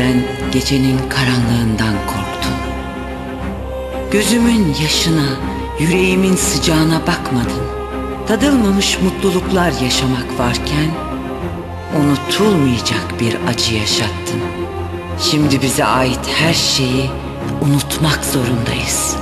görmeden gecenin karanlığından korktun. Gözümün yaşına, yüreğimin sıcağına bakmadın. Tadılmamış mutluluklar yaşamak varken unutulmayacak bir acı yaşattın. Şimdi bize ait her şeyi unutmak zorundayız.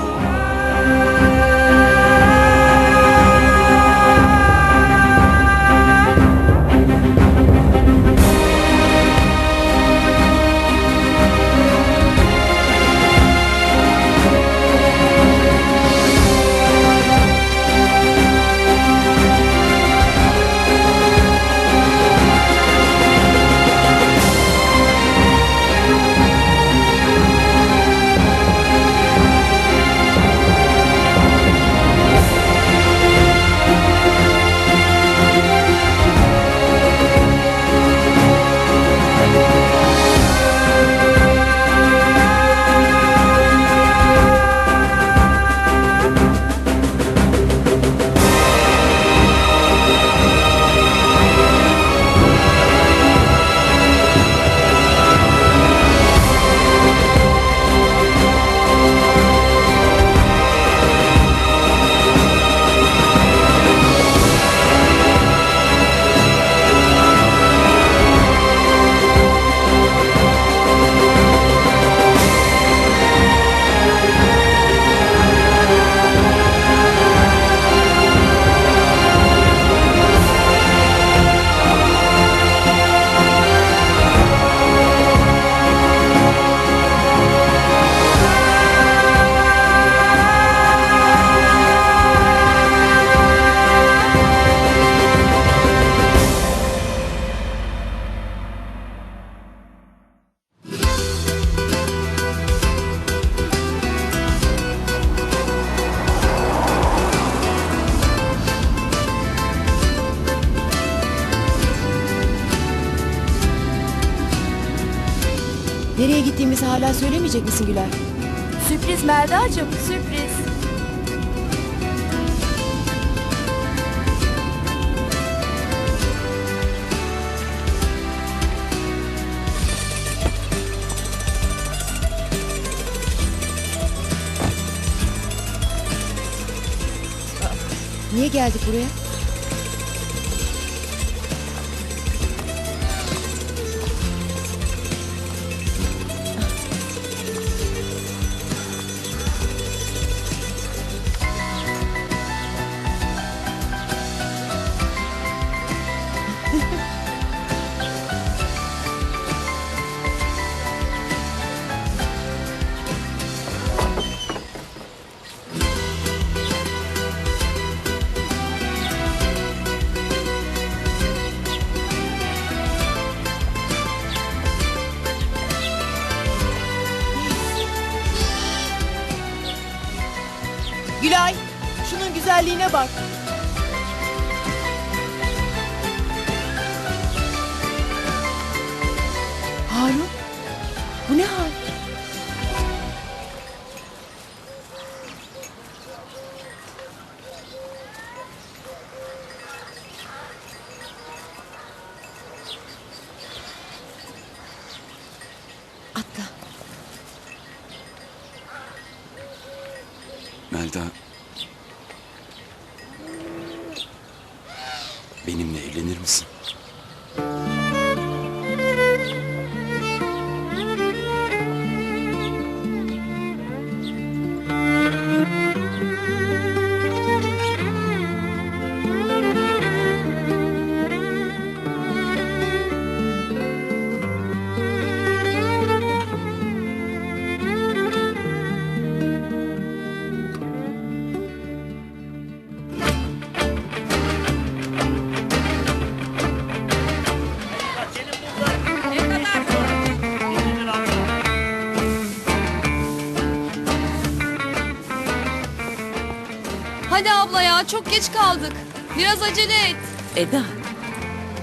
Nereye gittiğimizi hala söylemeyecek misin Güler? Sürpriz Melda'cığım sürpriz. Niye geldik buraya? Güzelliğine bak. Williams. Hadi abla ya çok geç kaldık. Biraz acele et. Eda,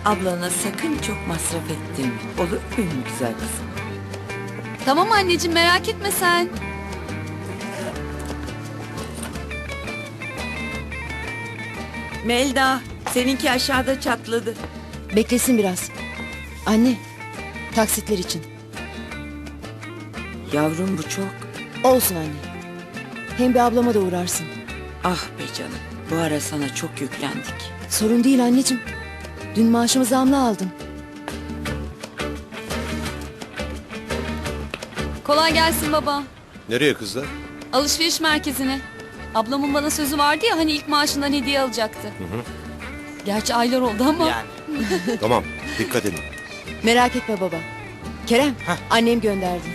ablana sakın çok masraf ettin. Olur benim güzel kızım. Tamam anneciğim merak etme sen. Melda, seninki aşağıda çatladı. Beklesin biraz. Anne, taksitler için. Yavrum bu çok. Olsun anne. Hem bir ablama da uğrarsın. Ah be canım. Bu ara sana çok yüklendik. Sorun değil anneciğim. Dün maaşımı zamla aldım. Kolay gelsin baba. Nereye kızlar? Alışveriş merkezine. Ablamın bana sözü vardı ya hani ilk maaşından hediye alacaktı. Gerçi aylar oldu ama. tamam dikkat edin. Merak etme baba. Kerem, annem gönderdi.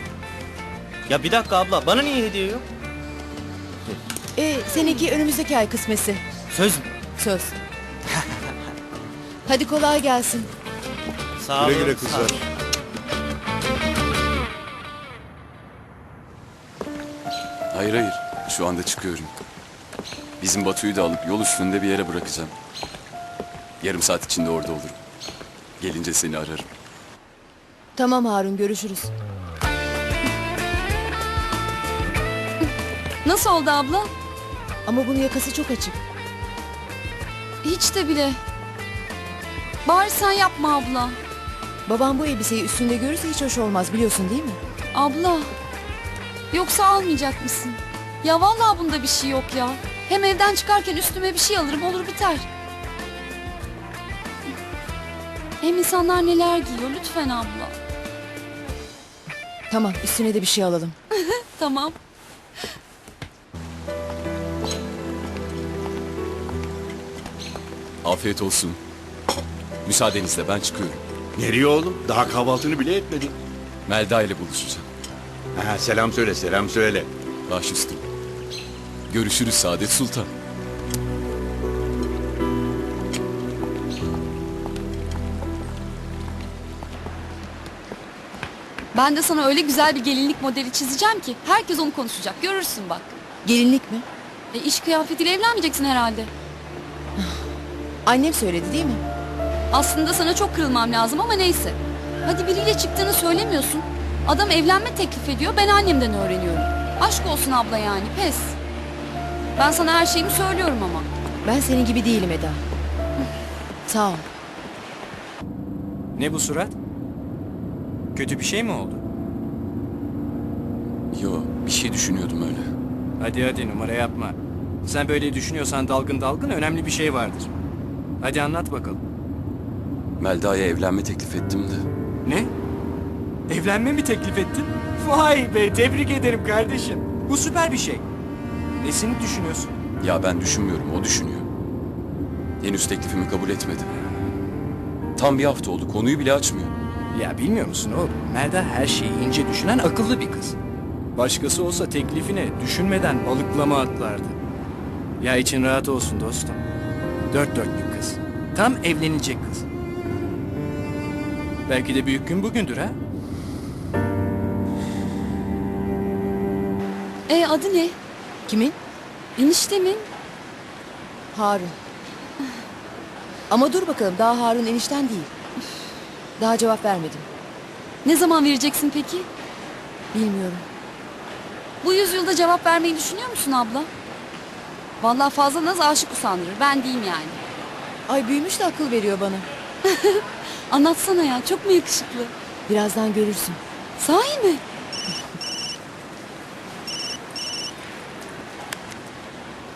Ya bir dakika abla bana niye hediye yok? E, seninki önümüzdeki ay kısmesi. Söz mü? Söz. Hadi kolay gelsin. Sağ Güle olun, güle sağ kızlar. olun. Hayır hayır. Şu anda çıkıyorum. Bizim Batu'yu da alıp yol üstünde bir yere bırakacağım. Yarım saat içinde orada olurum. Gelince seni ararım. Tamam Harun, görüşürüz. Nasıl oldu abla? Ama bunun yakası çok açık. Hiç de bile. Bari sen yapma abla. Babam bu elbiseyi üstünde görürse hiç hoş olmaz biliyorsun değil mi? Abla. Yoksa almayacak mısın? Ya vallahi bunda bir şey yok ya. Hem evden çıkarken üstüme bir şey alırım olur biter. Hem insanlar neler giyiyor lütfen abla. Tamam, üstüne de bir şey alalım. Tamam. Afiyet olsun. Müsaadenizle ben çıkıyorum. Nereye oğlum? Daha kahvaltını bile etmedin. Melda ile buluşacağım. Ha, selam söyle selam söyle. Baş üstüne. Görüşürüz Saadet Sultan. Ben de sana öyle güzel bir gelinlik modeli çizeceğim ki herkes onu konuşacak. Görürsün bak. Gelinlik mi? E, iş kıyafetiyle evlenmeyeceksin herhalde. Annem söyledi değil mi? Aslında sana çok kırılmam lazım ama neyse. Hadi biriyle çıktığını söylemiyorsun. Adam evlenme teklif ediyor ben annemden öğreniyorum. Aşk olsun abla yani pes. Ben sana her şeyimi söylüyorum ama. Ben senin gibi değilim Eda. Sağ ol. Ne bu surat? Kötü bir şey mi oldu? Yo bir şey düşünüyordum öyle. Hadi hadi numara yapma. Sen böyle düşünüyorsan dalgın dalgın önemli bir şey vardır. Hadi anlat bakalım. Melda'ya evlenme teklif ettim de. Ne? Evlenme mi teklif ettin? Vay be tebrik ederim kardeşim. Bu süper bir şey. Nesini düşünüyorsun? Ya ben düşünmüyorum o düşünüyor. Henüz teklifimi kabul etmedi. Tam bir hafta oldu konuyu bile açmıyor. Ya bilmiyor musun oğlum? Melda her şeyi ince düşünen akıllı bir kız. Başkası olsa teklifine düşünmeden balıklama atlardı. Ya için rahat olsun dostum. Dört dörtlük. Tam evlenecek kız. Belki de büyük gün bugündür ha? E adı ne? Kimin? Eniştemin. Harun. Ama dur bakalım daha Harun enişten değil. Daha cevap vermedim. Ne zaman vereceksin peki? Bilmiyorum. Bu yüzyılda cevap vermeyi düşünüyor musun abla? Vallahi fazla naz aşık usandırır. Ben diyeyim yani. Ay büyümüş de akıl veriyor bana. Anlatsana ya çok mu yakışıklı? Birazdan görürsün. Sahi mi?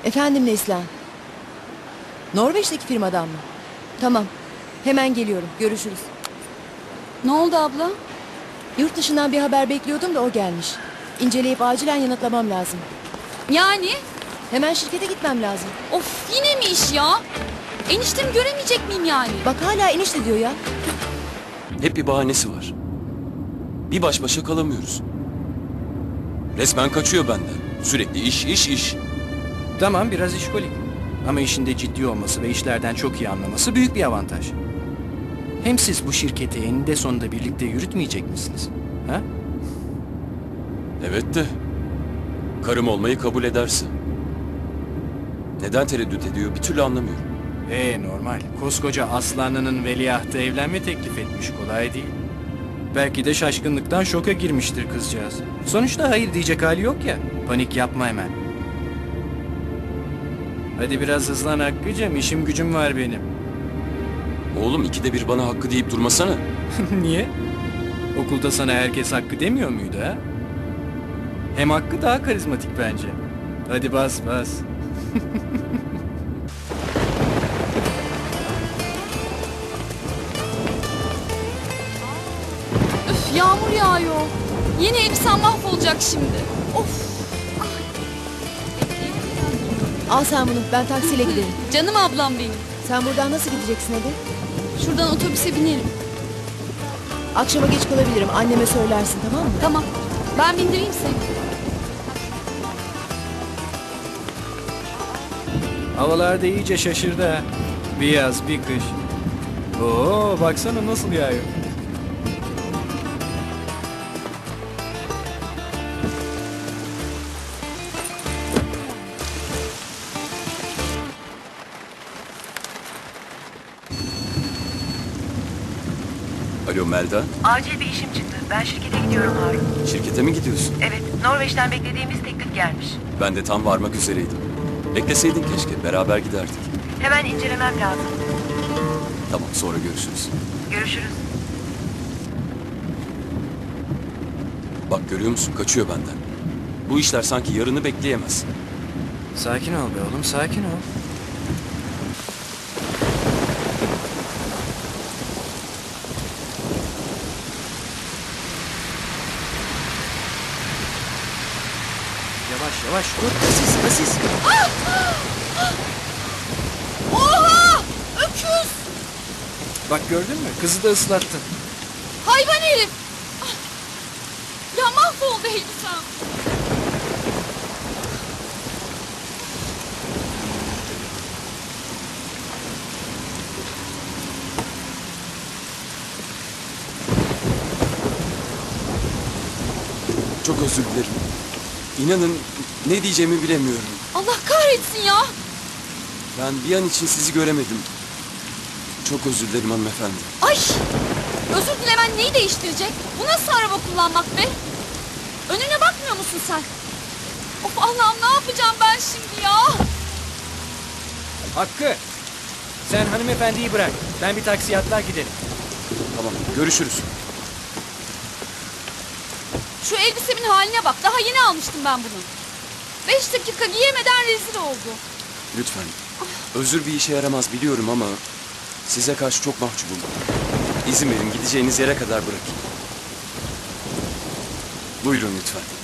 Efendim Neslihan. Norveç'teki firmadan mı? Tamam. Hemen geliyorum. Görüşürüz. Ne oldu abla? Yurt dışından bir haber bekliyordum da o gelmiş. İnceleyip acilen yanıtlamam lazım. Yani? Hemen şirkete gitmem lazım. Of yine mi iş ya? Eniştemi göremeyecek miyim yani? Bak hala enişte diyor ya. Hep bir bahanesi var. Bir baş başa kalamıyoruz. Resmen kaçıyor benden. Sürekli iş iş iş. Tamam biraz işkolik. Ama işinde ciddi olması ve işlerden çok iyi anlaması büyük bir avantaj. Hem siz bu şirketi eninde sonunda birlikte yürütmeyecek misiniz? Ha? Evet de karım olmayı kabul ederse. Neden tereddüt ediyor bir türlü anlamıyorum. Ee normal. Koskoca aslanının veliahtı evlenme teklif etmiş kolay değil. Belki de şaşkınlıktan şoka girmiştir kızcağız. Sonuçta hayır diyecek hali yok ya. Panik yapma hemen. Hadi biraz hızlan Hakkı'cım işim gücüm var benim. Oğlum ikide bir bana hakkı deyip durmasana. Niye? Okulda sana herkes hakkı demiyor muydu ha? Hem Hakkı daha karizmatik bence. Hadi bas bas. yağıyor. Yeni elbisem mahvolacak şimdi. Of. Al sen bunu ben taksiyle giderim. Canım ablam benim. Sen buradan nasıl gideceksin hadi? Şuradan otobüse binerim. Akşama geç kalabilirim anneme söylersin tamam mı? Tamam. Ben bindireyim seni. Havalar da iyice şaşırdı ha. Bir yaz bir kış. Oo baksana nasıl yağıyor. Alo Melda, Acil bir işim çıktı. Ben şirkete gidiyorum Harun. şirkete mi gidiyorsun? Evet, Norveç'ten beklediğimiz teklif gelmiş. Ben de tam varmak üzereydim. Bekleseydin keşke, beraber giderdik. Hemen incelemem lazım. Tamam, sonra görüşürüz. Görüşürüz. Bak görüyor musun, kaçıyor benden. Bu işler sanki yarını bekleyemez. Sakin ol be oğlum sakin ol. Yavaş dur. Asis asis. Oha! Öküz! Bak gördün mü? Kızı da ıslattın. Hayvan herif! Ah! Ya mahvoldu elbisem. Çok özür dilerim. İnanın ne diyeceğimi bilemiyorum. Allah kahretsin ya! Ben bir an için sizi göremedim. Çok özür dilerim hanımefendi. Ay! Özür dilemen neyi değiştirecek? Bu nasıl araba kullanmak be? Önüne bakmıyor musun sen? Of Allah'ım ne yapacağım ben şimdi ya? Hakkı. Sen hanımefendiyi bırak. Ben bir taksiye atlar giderim. Tamam, görüşürüz. Şu elbisemin haline bak. Daha yeni almıştım ben bunu. Beş dakika giyemeden rezil oldu. Lütfen. Özür bir işe yaramaz biliyorum ama size karşı çok mahcubum. İzin verin gideceğiniz yere kadar bırakayım. Buyurun lütfen.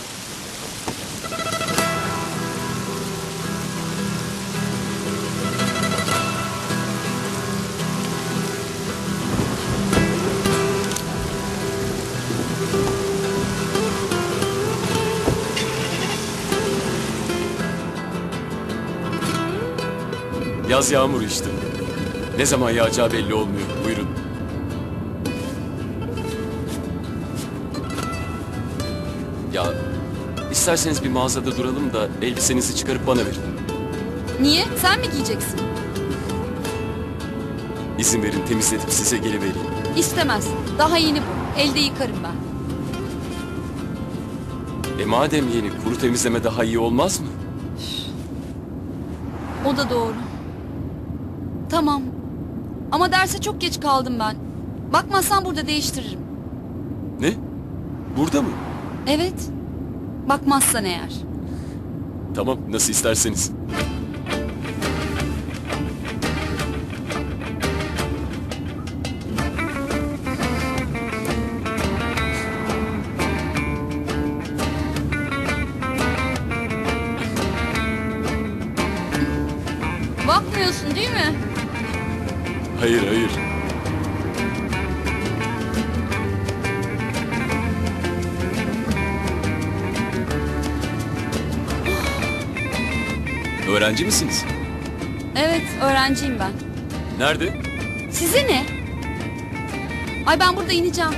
Yaz yağmuru işte. Ne zaman yağacağı belli olmuyor. Buyurun. Ya isterseniz bir mağazada duralım da elbisenizi çıkarıp bana verin. Niye? Sen mi giyeceksin? İzin verin temizletip size geri vereyim. İstemez. Daha yeni bu. Elde yıkarım ben. E madem yeni kuru temizleme daha iyi olmaz mı? O da doğru. Tamam. Ama derse çok geç kaldım ben. Bakmazsan burada değiştiririm. Ne? Burada mı? Evet. Bakmazsan eğer. Tamam nasıl isterseniz. Öğrenci misiniz? Evet, öğrenciyim ben. Nerede? Size ne? Ay ben burada ineceğim.